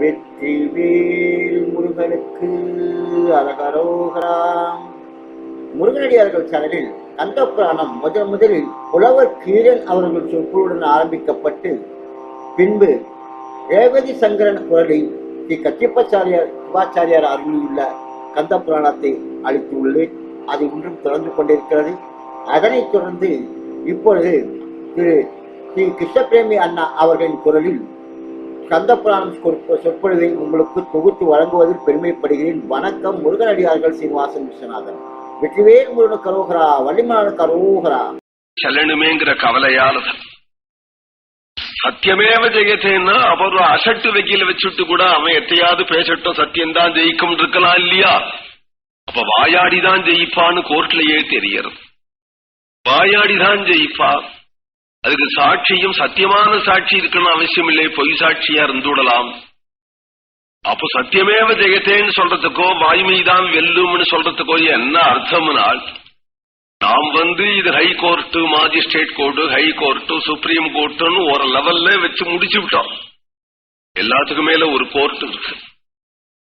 வெற்றி வேல் முருகனுக்கு அரகரோகராம் முருகனடியார்கள் சேனலில் கந்த புராணம் முதன் முதலில் புலவர் கீரன் அவர்கள் சொற்களுடன் ஆரம்பிக்கப்பட்டு பின்பு ரேவதி சங்கரன் குரலில் ஸ்ரீ கச்சிப்பாச்சாரியார் சிவாச்சாரியார் அருளியுள்ள கந்த புராணத்தை அளித்துள்ளேன். அது இன்றும் தொடர்ந்து கொண்டிருக்கிறது. அதனைத் தொடர்ந்து இப்பொழுது திரு ஸ்ரீ கிருஷ்ணபிரேமி அண்ணா அவர்களின் குரலில் கந்த புராணம் சொற்பொழிவை உங்களுக்கு தொகுத்து வழங்குவதில் பெருமைப்படுகிறேன். வணக்கம் முருகனடியார்கள் சீனிவாசன் விஸ்வநாதன். வெற்றிவேல் முருகன் கரோகரா வள்ளிமலான கரோகரா செல்லணுமேங்கிற கவலையால சத்தியமேவ ஜெயத்தேன்னா அவர் அசட்டு வெக்கில வச்சுட்டு கூட அவன் எத்தையாவது பேசட்டும் சத்தியம் தான் ஜெயிக்கும் இருக்கலாம் இல்லையா? அப்ப வாயாடிதான் ஜெயிப்பான்னு கோர்ட்லயே தெரியறது. வாயாடிதான் ஜெயிப்பா. அதுக்கு சாட்சியும் சத்தியமான சாட்சி இருக்கணும் அவசியம் இல்லை பொய் சாட்சியா இருந்துடலாம் அப்போ சத்தியமேவ ஜெயத்தேன்னு சொல்றதுக்கோ வாய்மைதான் வெல்லும்னு சொல்றதுக்கோ என்ன அர்த்தம்னால் நாம் வந்து இது high court magistrate court high court supreme கோர்ட்டுன்னு ஒரு லெவல்ல வச்சு முடிச்சு விட்டோம். எல்லாத்துக்கும் மேல ஒரு கோர்ட் இருக்கு.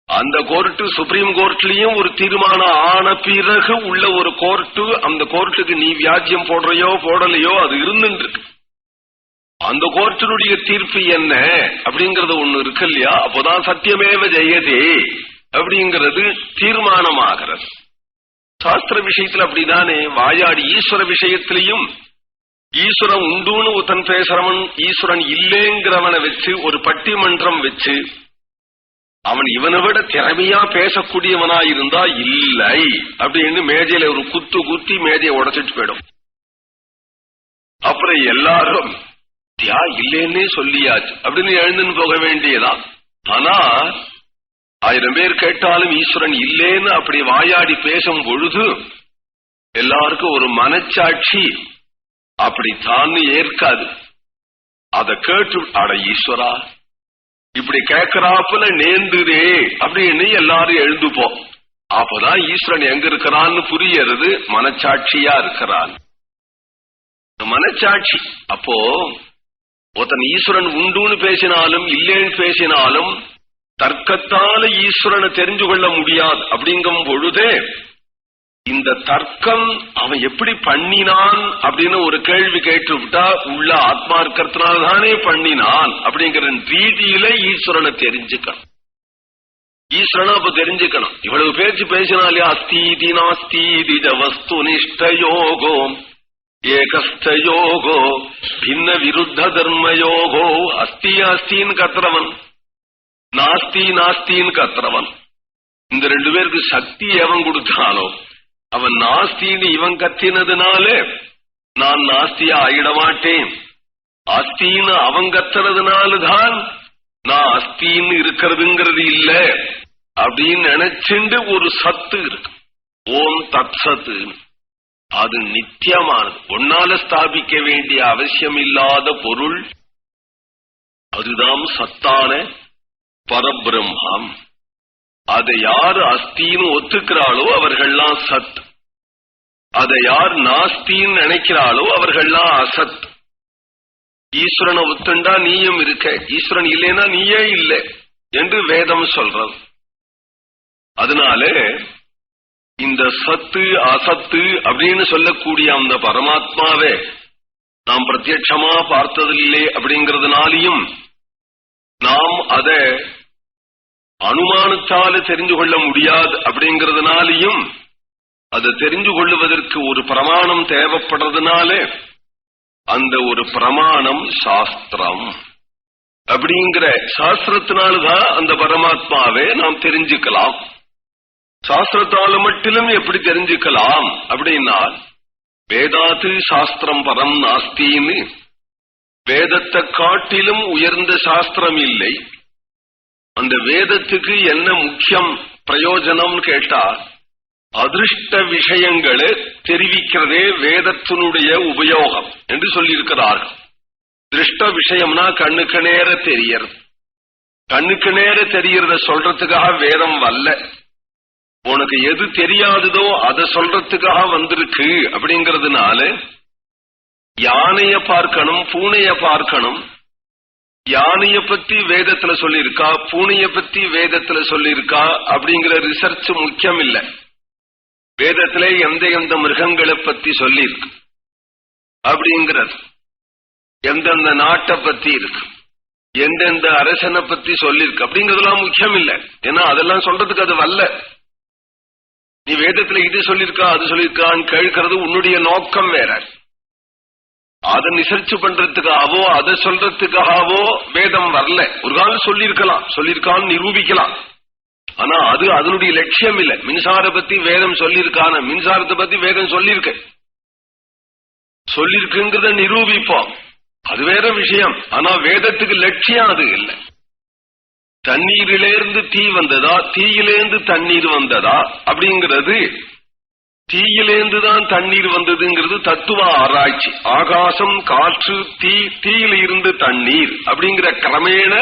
அந்த கோர்ட்டு சுப்ரீம் கோர்ட்லயும் ஒரு தீர்மானம் ஆன பிறகு உள்ள ஒரு கோர்ட்டு அந்த கோர்ட்டுக்கு நீ வியாஜ்யம் போடுறையோ போடலையோ அது இருந்துட்டு இருக்கு. அந்த கோர்ட்டினுடைய தீர்ப்பு என்ன? அப்படிங்கறது ஒண்ணு இருக்கு இல்லையா? அப்போதான் சத்தியமேவ ஜெயதே அப்படிங்கிறது தீர்மானமாகிறது. சாஸ்திர விஷயத்துல அப்படிதானே? வாயாடி ஈஸ்வர விஷயத்திலையும் ஈஸ்வரன் உண்டுன்னு ஒருத்தன் பேசுறவன் ஈஸ்வரன் இல்லேங்கிறவனை வச்சு ஒரு பட்டிமன்றம் வச்சு அவன் இவனை விட திறமையா பேசக்கூடியவனா இருந்தா இல்லை அப்படின்னு மேஜையில ஒரு குத்து குத்தி மேஜையை உடைச்சிட்டு போயிடும். அப்புறம் எல்லாரும் தியா இல்லேன்னே சொல்லியாச்சு. அப்படின்னு எழுந்துன்னு போக வேண்டியதான் ஆனா ஆயிரம் பேர் கேட்டாலும் ஈஸ்வரன் இல்லேன்னு அப்படி வாயாடி பேசும் பொழுது எல்லாருக்கும் ஒரு மனச்சாட்சி அப்படி தான் ஏற்காது. அதை கேட்டு அட ஈஸ்வரா இப்படி கேட்கிறாப்புல நேர்ந்துதே அப்படின்னு எல்லாரும் எழுந்துப்போம். அப்பதான் ஈஸ்வரன் எங்க இருக்கிறான்னு புரியறது மனச்சாட்சியா இருக்கிறான். மனச்சாட்சி. அப்போ ஒருத்தன் ஈஸ்வரன் உண்டுன்னு பேசினாலும் இல்லேன்னு பேசினாலும் தர்க்கத்தால ஈஸ்வரனை தெரிஞ்சு கொள்ள முடியாது. அப்படிங்கும் பொழுதே இந்த தர்க்கம் அவன் எப்படி பண்ணினான் அப்படின்னு ஒரு கேள்வி கேட்டு விட்டா உள்ள ஆத்மா இருக்கிறதுனால்தானே பண்ணினான் அப்படிங்கிற ரீதியில ஈஸ்வரனை தெரிஞ்சுக்கணும். ஈஸ்வரனை அப்ப தெரிஞ்சுக்கணும். இவ்வளவு பேச்சு பேசினாலே அஸ்தீதி நாஸ்தீதி வஸ்து நிஷ்டயோகோ ஏகஸ்தயோகோ பின்ன விருத்த தர்மயோகோ அஸ்தி அஸ்தின்னு கத்துறவன் நாஸ்தி நாஸ்தின்னு கத்துறவன் இந்த ரெண்டு பேருக்கு சக்தி எவன் கொடுத்தானோ அவன் நாஸ்தின்னு இவன் கத்தினதுனால நான் நாஸ்தியா ஆயிட மாட்டேன். அஸ்தின்னு அவன் கத்துறதுனாலதான் நான் அஸ்தின்னு இருக்கிறதுங்கிறது இல்ல அப்படின்னு நினைச்சுண்டு ஒரு சத்து இருக்கு. ஓம் தத் சத்து அது நித்தியமானது. ஒன்னால ஸ்தாபிக்க வேண்டிய அவசியம் இல்லாத பொருள் அதுதான் சத்தான பரபிரம்மம். அதை யார் அஸ்தின்னு ஒத்துக்கிறாளோ அவர்கள்லாம் சத். அதை யார் நாஸ்தின்னு நினைக்கிறாளோ அவர்கள்லாம் அசத். ஈஸ்வரனை ஒத்துண்டா நீயும் இருக்க. ஈஸ்வரன் இல்லைன்னா நீயே இல்லை என்று வேதம் சொல்றது. அதனால இந்த சத்து அசத்து அப்படின்னு சொல்லக்கூடிய அந்த பரமாத்மாவே நாம் பிரத்யட்சமா பார்த்ததில்லை அப்படிங்கறதுனாலையும் நாம் அதை அனுமானத்தால தெரிஞ்சு கொள்ள முடியாது அப்படிங்கறதுனாலையும் அதை தெரிஞ்சு கொள்ளுவதற்கு ஒரு பிரமாணம் தேவைப்படுறதுனால அந்த ஒரு பிரமாணம் சாஸ்திரம் அப்படிங்கிற சாஸ்திரத்தினால்தான் அந்த பரமாத்மாவை நாம் தெரிஞ்சுக்கலாம். சாஸ்திரத்தால மட்டிலும் எப்படி தெரிஞ்சுக்கலாம்? அப்படின்னா வேதாத்து சாஸ்திரம் பரம் நாஸ்தின்னு வேதத்தை காட்டிலும் உயர்ந்த சாஸ்திரம் இல்லை. அந்த வேதத்துக்கு என்ன முக்கியம் பிரயோஜனம் கேட்டா அதிருஷ்ட விஷயங்களை தெரிவிக்கிறதே வேதத்தினுடைய உபயோகம் என்று சொல்லியிருக்கிறார்கள். திருஷ்ட விஷயம்னா கண்ணுக்கு நேர தெரியறது. கண்ணுக்கு நேர தெரியறத சொல்றதுக்காக வேதம் வல்ல உனக்கு எது தெரியாததோ அதை சொல்றதுக்காக வந்திருக்கு அப்படிங்கறதுனால யானைய பார்க்கணும் பூனைய பார்க்கணும். யானைய பத்தி வேதத்துல சொல்லியிருக்கா பூனைய பத்தி வேதத்துல சொல்லியிருக்கா அப்படிங்கிற ரிசர்ச் முக்கியம் இல்ல வேதத்துல எந்த எந்த மிருகங்களை பத்தி சொல்லியிருக்கு. அப்படிங்கிறது. எந்தெந்த நாட்டை பத்தி இருக்கு. எந்தெந்த அரசனை பத்தி சொல்லியிருக்கு. அப்படிங்கறதெல்லாம் முக்கியம் இல்ல ஏன்னா அதெல்லாம் சொல்றதுக்கு அது வல்ல. நீ வேதத்துல இது சொல்லியிருக்கா அது சொல்லியிருக்கான்னு கேட்கறது உன்னுடைய நோக்கம் வேற. அதை நிசர்ச்சு பண்றதுக்காகவோ அதை சொல்றதுக்காகவோ வேதம் வரல. ஒரு காலம் சொல்லியிருக்கலாம் சொல்லியிருக்கான்னு நிரூபிக்கலாம். ஆனா அது அதனுடைய லட்சியம் இல்ல. மின்சார பத்தி வேதம் சொல்லியிருக்கான மின்சாரத்தை பத்தி வேதம் சொல்லியிருக்கு. சொல்லியிருக்குங்கிறத நிரூபிப்போம். அது வேற விஷயம். ஆனா வேதத்துக்கு லட்சியம் அது இல்லை. தண்ணீரிலேருந்து தீ வந்ததா? தீயிலேருந்து தண்ணீர் வந்ததா? அப்படிங்கிறது தீயிலேந்து தான் தண்ணீர் வந்ததுங்கிறது தத்துவ ஆராய்ச்சி. ஆகாசம் காற்று தீ தீயில இருந்து தண்ணீர் அப்படிங்கிற கிரமேண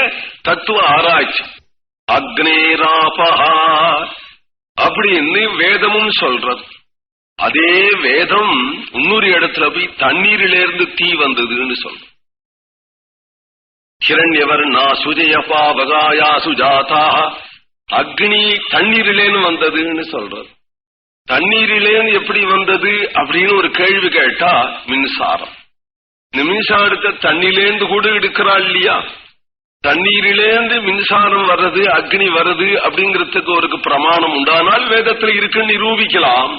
தத்துவ ஆராய்ச்சி. அக்னேராபா அப்படின்னு வேதமும் சொல்றது. அதே வேதம் இன்னொரு இடத்துல போய் தண்ணீரிலிருந்து தீ வந்ததுன்னு சொல்ற ஹிரண்யவர்ணா சுஜயபா வகாயா சுஜாதா அக்னி தண்ணீரிலேன்னு வந்ததுன்னு சொல்றது தண்ணீரிலேன்னு எப்படி வந்தது அப்படின்னு ஒரு கேள்வி கேட்டா மின்சாரம். இந்த மின்சாரத்தை தண்ணிலேந்து கூட எடுக்கிறா இல்லையா? தண்ணீரிலேந்து மின்சாரம் வர்றது அக்னி வர்றது அப்படிங்கிறதுக்கு ஒரு பிரமாணம் உண்டானால் வேதத்தில் இருக்குன்னு நிரூபிக்கலாம்.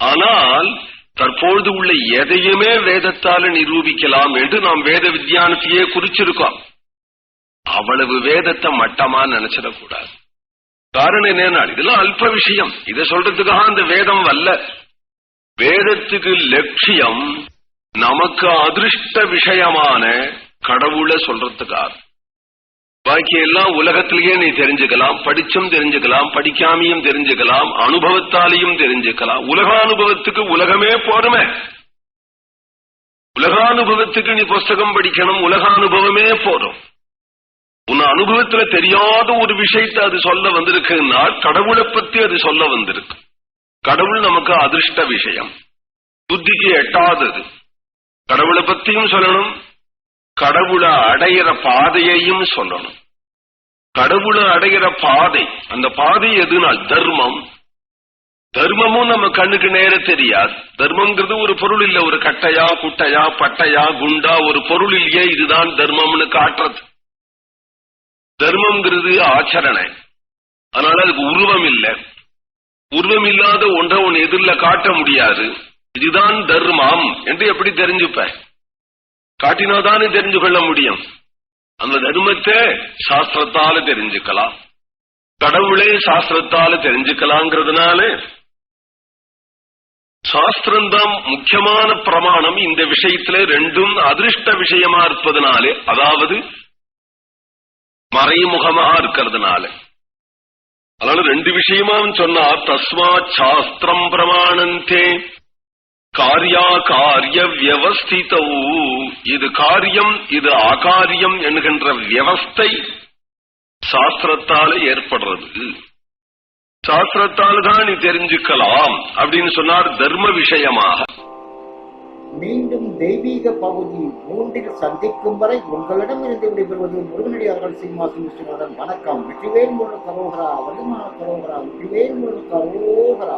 ஆனால் தற்பொழுது உள்ள எதையுமே வேதத்தால நிரூபிக்கலாம் என்று நாம் வேத வித்யானத்தையே குறிச்சிருக்கோம். அவ்வளவு வேதத்தை மட்டமா நினைச்சிடக்கூடாது. காரணம் என்னன்னா இதெல்லாம் அல்ப விஷயம். இதை சொல்றதுக்காக அந்த வேதம் வல்ல. வேதத்துக்கு லட்சியம் நமக்கு அதிருஷ்ட விஷயமான கடவுளை சொல்றதுக்காக. பாக்கி எல்லாம் உலகத்திலேயே நீ தெரிஞ்சுக்கலாம் படிச்சும் தெரிஞ்சுக்கலாம் படிக்காமையும் தெரிஞ்சுக்கலாம் அனுபவத்தாலையும் தெரிஞ்சுக்கலாம். உலக அனுபவத்துக்கு உலகமே போருமே உலகானுபவத்துக்கு நீ புஸ்தகம் படிக்கணும் உலக அனுபவமே போதும். உன் அனுபவத்துல தெரியாத ஒரு விஷயத்தை அது சொல்ல வந்திருக்குன்னா கடவுளை பத்தி அது சொல்ல வந்திருக்கு. கடவுள் நமக்கு அதிர்ஷ்ட விஷயம். புத்திக்கு எட்டாதது. கடவுளை பத்தியும் சொல்லணும் கடவுளை அடையிற பாதையையும் சொல்லணும். கடவுளை அடையிற பாதை அந்த பாதை எதுனால்? தர்மம். தர்மமும் நம்ம கண்ணுக்கு நேர தெரியாது. தர்மம்ங்கிறது ஒரு பொருள் இல்ல. ஒரு கட்டையா குட்டையா பட்டையா குண்டா ஒரு பொருள் இல்லையே. இதுதான் தர்மம்னு காட்டுறது. தர்மம்ங்கிறது ஆச்சரணை. அதனால அதுக்கு உருவம் இல்லை. உருவம் இல்லாத ஒன்றை உன் எதிரில் காட்ட முடியாது. இதுதான் தர்மம். என்று எப்படி தெரிஞ்சுப்ப? காட்டினாதானே தெரிஞ்சு கொள்ள முடியும். அந்த தர்மத்தை சாஸ்திரத்தால தெரிஞ்சுக்கலாம். கடவுளே சாஸ்திரத்தால தெரிஞ்சுக்கலாங்கிறதுனால சாஸ்திரம்தான் முக்கியமான பிரமாணம். இந்த விஷயத்துல ரெண்டும் அதிருஷ்ட விஷயமா இருப்பதனாலே அதாவது மறைமுகமா இருக்கிறதுனால. அதனால ரெண்டு விஷயமாவும் சொன்னா தஸ்மா சாஸ்திரம் பிரமாணந்தே காரியா காரிய வியவஸ்திதௌ இது காரியம் இது அகாரியம் என்கின்ற வியவஸ்தை சாஸ்திரத்தால ஏற்படுறது. சாஸ்திரத்தால் தான் நீ தெரிஞ்சுக்கலாம் அப்படின்னு சொன்னார் தர்ம விஷயமாக. மீண்டும் தெய்வீக பகுதி மூன்றில் சந்திக்கும் வரை உங்களிடம் இருந்து விடைபெறுவது முருகனடியார்கள் சீனிவாசன் விஸ்வநாதன். வணக்கம். வெற்றிவேல் முருகன் கரோகரா வலிமான கரோகரா வெற்றிவேல் முருகன் கரோகரா